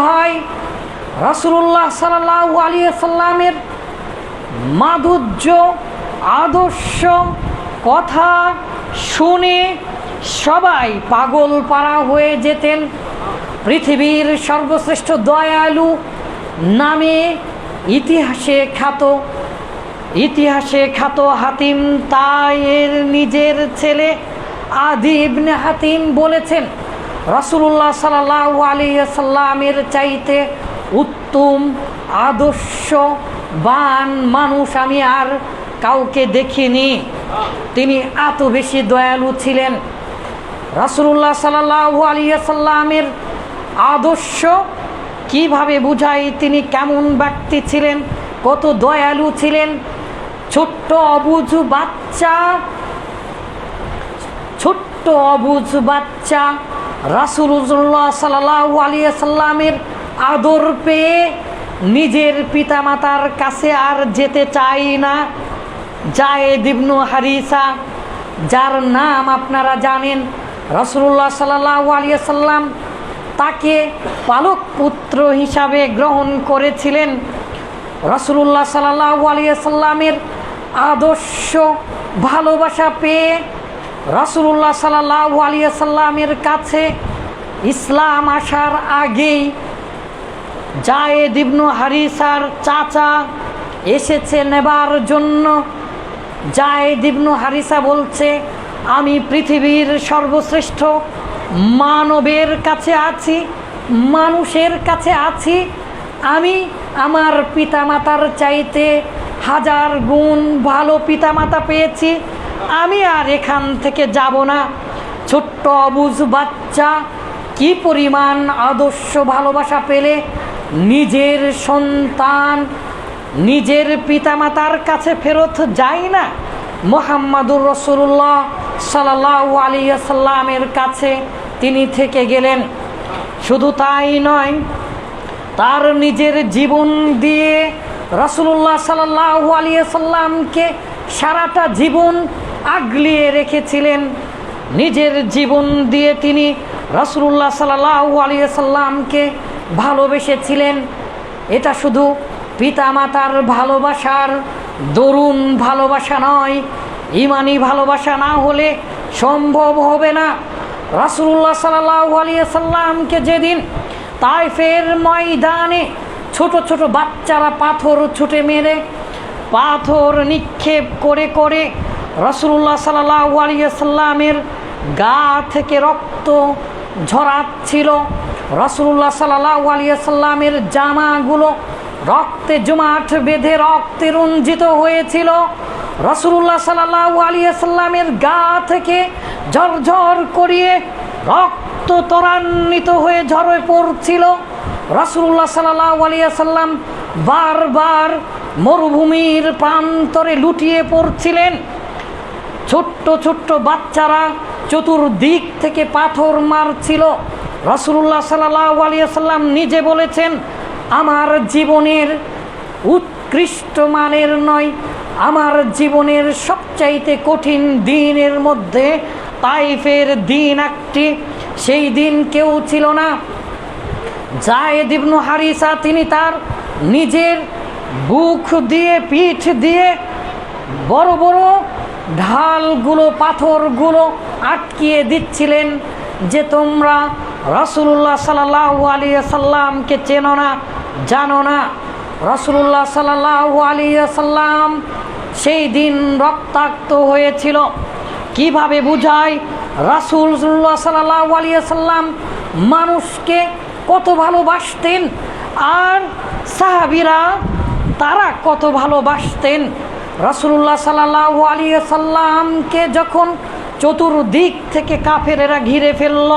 ভাই রাসুল্লাহ সাল্লাহ আলিয়া সাল্লামের মাধুর্য, আদর্শ কথা শুনে সবাই পাগল পাড়া হয়ে যেতেন। পৃথিবীর সর্বশ্রেষ্ঠ দয়ালু নামে ইতিহাসে খ্যাত ইতিহাসে খ্যাত হাতিম তাইয়ের নিজের ছেলে আদি ইবনে হাতিম বলেছেন রসুল্লাহ সাল্লাহ আলিয়াল্লামের চাইতে উত্তম, আদর্শ, বান মানুষ আমি আর কাউকে দেখিনি। তিনি এত বেশি দয়ালু ছিলেন। রাসুল্লাহ সাল্লাহ আলিয়াল্লামের আদর্শ কীভাবে বুঝাই? তিনি কেমন ব্যক্তি ছিলেন? কত দয়ালু ছিলেন? ছোট্ট অবুঝ বাচ্চা, ছোট্ট অবুঝ বাচ্চা রাসুল্লাহ সাল্লাহ আদর পেয়ে নিজের পিতামাতার কাছে আর যেতে চাই না। জায়েদ ইবনু হারিসা, যার নাম আপনারা জানেন রসুল্লাহ সাল্লাহ আলিয়াল্লাম তাকে পালক পুত্র হিসাবে গ্রহণ করেছিলেন। রসুল্লাহ সাল্লাহ আলিয়াল্লামের আদর্শ ভালোবাসা পেয়ে রসুল্লাহ সাল্লাহ আলিয়াল্লামের কাছে ইসলাম আসার আগেই জায়েদ ইবনু হারিসার চাচা এসেছে নেবার জন্য। জায়েদ ইবনু হারিসা বলছে, আমি পৃথিবীর সর্বশ্রেষ্ঠ মানবের কাছে আছি, মানুষের কাছে আছি। আমি আমার পিতামাতার চাইতে হাজার গুণ ভালো পিতামাতা পেয়েছি। আমি আর এখান থেকে যাব না। ছোট্ট অবুজ বাচ্চা, কি পরিমাণ আদর্শ ভালোবাসা পেলে নিজের সন্তান, নিজের পিতামাতার কাছে ফেরত যায় না? মোহাম্মদুর রসুল্লাহ সাল্লাহ আলিয়াল্লামের কাছে তিনি থেকে গেলেন। শুধু তাই নয়, তার নিজের জীবন দিয়ে রসুল্লাহ সাল্লাহ আলিয়াল্লামকে সারাটা জীবন আগলিয়ে রেখেছিলেন। নিজের জীবন দিয়ে তিনি রসুল্লাহ সাল্লাহ আলিয়াল্লামকে ভালোবেসেছিলেন। এটা শুধু পিতামাতার ভালোবাসার দরুন ভালোবাসা নয়, ইমানি ভালোবাসা না হলে সম্ভব হবে না। রাসুল্লাহ সাল্লাহ আলিয়াল্লামকে যেদিন তাইফের ময়দানে ছোট ছোট বাচ্চারা পাথর ছুটে মেরে, পাথর নিক্ষেপ করে করে রসুল্লাহ সাল্লাহ গা থেকে রক্ত ঝরাচ্ছিল। রসুল্লাহ সাল্লাহ জামাগুলো রক্তে জমাট বেঁধে রক্তে রঞ্জিত হয়েছিল। রসুল্লাহ সাল্লাহ আলিয়াল্লামের গা থেকে ঝরঝর করিয়ে রক্ত ত্বরান্বিত হয়ে ঝরে পড়ছিল। রসুল্লাহ সাল্লাহ আলিয়াল্লাম বারবার মরুভূমির প্রান্তরে লুটিয়ে পড়ছিলেন। ছোট্ট ছোট্ট বাচ্চারা চতুর্দিক থেকে পাথর মারছিল। রসুল্লাহ সাল্লাহ আলিয়াল্লাম নিজে বলেছেন, আমার জীবনের উৎকৃষ্ট মানের নয়, আমার জীবনের সবচাইতে কঠিন দিনের মধ্যে তাইফের দিন একটি। সেই দিন কেউ ছিল না। জায়েদ ইবনু হারিসা তিনি তার নিজের বুক দিয়ে, পিঠ দিয়ে বড় বড় ঢালগুলো, পাথরগুলো আটকিয়ে দিচ্ছিলেন যে তোমরা রসুল্লাহ সাল্লাহ আলিয়া সাল্লামকে চেনো না, জানো না। রসুল্লাহ সাল্লাহ সাল্লাম সেই দিন রক্তাক্ত হয়েছিল। কীভাবে বুঝায়? রাসুল্লাহ সাল্লাহ সাল্লাম মানুষকে কত ভালোবাসতেন, আর সাহাবিরা তারা কত ভালোবাসতেন। রসুল্লাহ সাল্লাহ আলিয়া সাল্লামকে যখন চতুর্দিক থেকে কাফেরেরা ঘিরে ফেলল,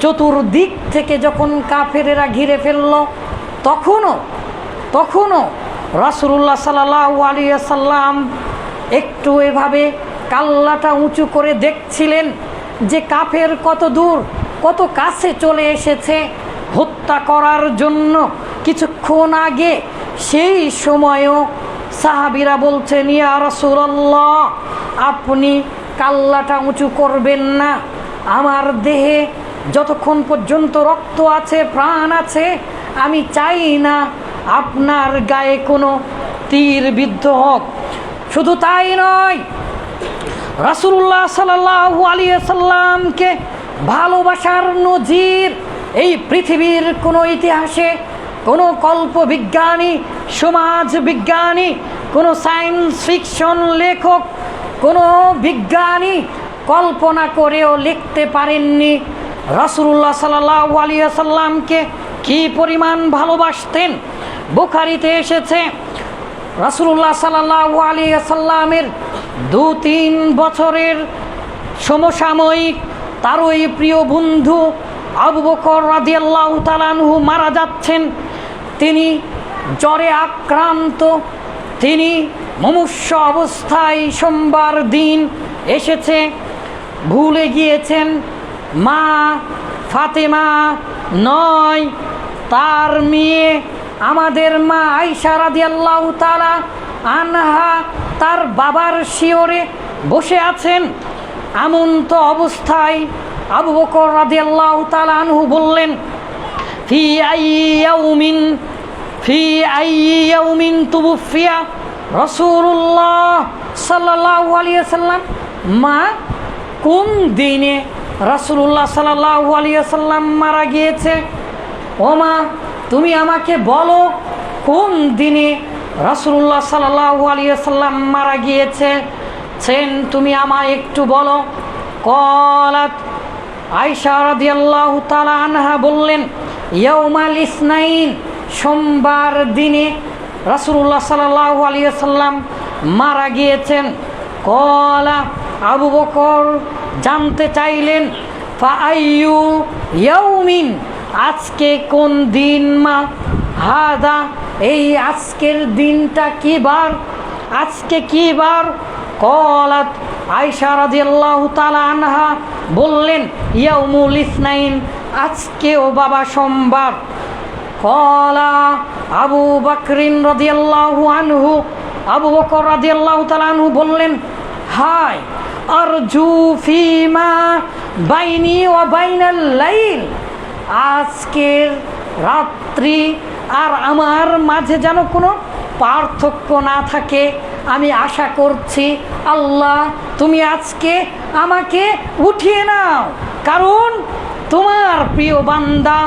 চতুর্দিক থেকে যখন কাফেরেরা ঘিরে ফেলল, তখনও তখনও রাসুল্লাহ সাল্লাহ আলিয়া সাল্লাম একটু এভাবে কাল্লাটা উঁচু করে দেখছিলেন যে কাফের কত দূর, কত কাছে চলে এসেছে হত্যা করার জন্য। কিছুক্ষণ আগে সেই সময়ও সাহাবিরা বলছেন, ইয়া রসুল্লাহ আপনি কাল্লাটা উঁচু করবেন না। আমার দেহে যতক্ষণ পর্যন্ত রক্ত আছে, প্রাণ আছে, আমি চাই না আপনার গায়ে কোনো তীর বিদ্ধ হোক। শুধু তাই নয় রাসুল্লাহ সাল্লাহু আলিয়া সাল্লামকে ভালোবাসার নজির এই পৃথিবীর কোনো ইতিহাসে কোনো কল্প বিজ্ঞানী সমাজ বিজ্ঞানী কোনো সায়েন্স ফিকশন লেখক, কোনো বিজ্ঞানী কল্পনা করেও লিখতে পারেননি। রাসুল্লাহ সাল্লাহ সাল্লামকে কী পরিমাণ ভালোবাসতেন? বুখারিতে এসেছে রাসুল্লাহ সাল্লাহ সাল্লামের দু তিন বছরের সমসাময়িক তারই প্রিয় বন্ধু আবু বকর রাদিয়াল্লাহু তালানহু মারা যাচ্ছেন। তিনি জ্বরে আক্রান্ত, তিনি মনুষ্য অবস্থায় সোমবার দিন এসেছে, ভুলে গিয়েছেন। মা ফাতেমা নয়, তার মেয়ে আমাদের মা আইসা রাদিয়াল্লাহু তাআলা আনহা তার বাবার শিওরে বসে আছেন। এমন তো অবস্থায় আবু বকর রাদিয়াল্লাহু তাআলা আনহু বললেন ফি আইয়াউমিন ফি আইয়াউমিন তুবুফিয়া রাসূলুল্লাহ সাল্লাল্লাহু আলাইহি সাল্লাম মা কোন দিনে রাসূলুল্লাহ সাল্লাল্লাহু আলাইহি সাল্লাম মারা গিয়েছে? ও মা, তুমি আমাকে বলো কোন দিনে রাসূলুল্লাহ সাল্লাল্লাহু আলাইহি সাল্লাম মারা গিয়েছে? সেন তুমি আমায় একটু বলো। কলাত আয়সা রাদিয়াল্লাহু তাআলা আনহা বললেন সোমবার দিনে রাসূলুল্লাহ সাল্লাল্লাহু আলাইহি সাল্লাম মারা গিয়েছেন। কলা আবু বকর জানতে চাইলেন ইয়াউমিন, আজকে কোন দিন মা? হাদা, এই আজকের দিনটা কি বার? আজকে কি বার? কলাত আয়সা তাআলা আনহা বললেন, ইয়াউমুল ইসনাইন আজকেও বাবা সোমবার। কলা আবু বকরিন রাদিয়াল্লাহু আনহু, আবু বকর রাদিয়াল্লাহু তাআলা আনহু বললেন হাই আরজু ফিমা বাইনি ওয়া বাইনাল লাইল। আজকের রাত্রি আর আমার মাঝে যেন কোনো পার্থক্য না থাকে। আমি আশা করছি, আল্লাহ, তুমি আজকে আমাকে উঠিয়ে নাও। কারণ তোমার প্রিয় বান্দা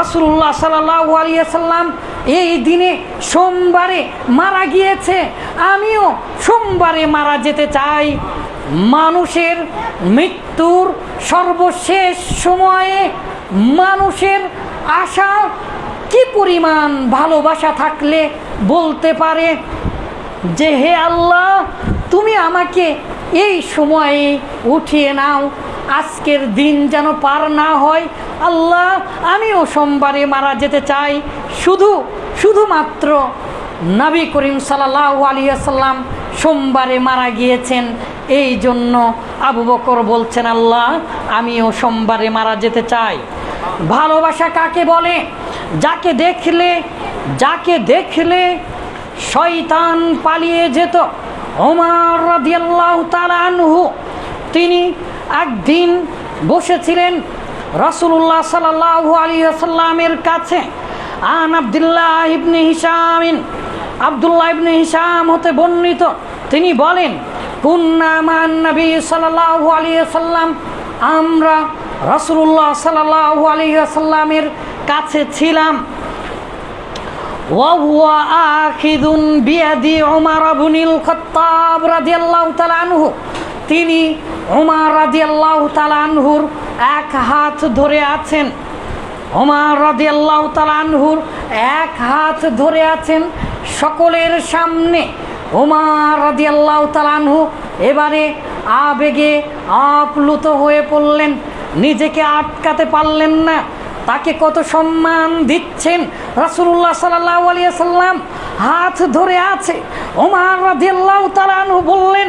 রসুল্লাহ সাল্লাহু আলিয়াল্লাম এই দিনে সোমবারে মারা গিয়েছে। আমিও সোমবারে মারা যেতে চাই। মানুষের মৃত্যুর সর্বশেষ সময়ে মানুষের আশা কি পরিমাণ ভালোবাসা থাকলে বলতে পারে যে, হে আল্লাহ, তুমি আমাকে এই সময়ে উঠিয়ে নাও আজকের দিন যেন পার না হয়। আল্লাহ, আমিও সোমবারে মারা যেতে চাই। শুধু, শুধুমাত্র নবী করিম সাল্লাহ আলিয়াল্লাম সোমবারে মারা গিয়েছেন। এই জন্য আবু বকর বলছেন, আল্লাহ, আমিও সোমবারে মারা যেতে চাই। ভালোবাসা কাকে বলে? যাকে দেখলে যাকে দেখলে শয়তান পালিয়ে যেত। ওমার তিনি একদিন বসেছিলেন রাসূলুল্লাহ সাল্লাল্লাহু আলাইহি ওয়াসাল্লামের কাছে আন আব্দুল্লাহ ইবনে হিশামিন আব্দুল্লাহ ইবনে হিশাম হতে বর্ণিত তিনি বলেন কুন্না মান নবী সাল্লাল্লাহু আলাইহি ওয়াসাল্লাম আমরা রাসূলুল্লাহ সাল্লাল্লাহু আলাইহি ওয়াসাল্লামের কাছে ছিলাম وهو آخذ بيد عمر بن الخطاب رضي الله تعالى عنه তিনি উমার রাদিয়াল্লাহু তাআলা আনহুর এক হাত ধরে আছেন। ওমার রাদিয়াল্লাহু তাআলা আনহুর এক হাত ধরে আছেন সকলের সামনে। ওমার রাদিয়াল্লাহু তাআলা আনহু এবারে আবেগে আপ্লুত হয়ে পড়লেন, নিজেকে আটকাতে পারলেন না। তাকে কত সম্মান দিচ্ছেন রাসুল্লাহ সাল্লাহ আলিয়া সাল্লাম হাত ধরে আছে। ওমার রাদিয়াল্লাহু তাআলা আনহু বললেন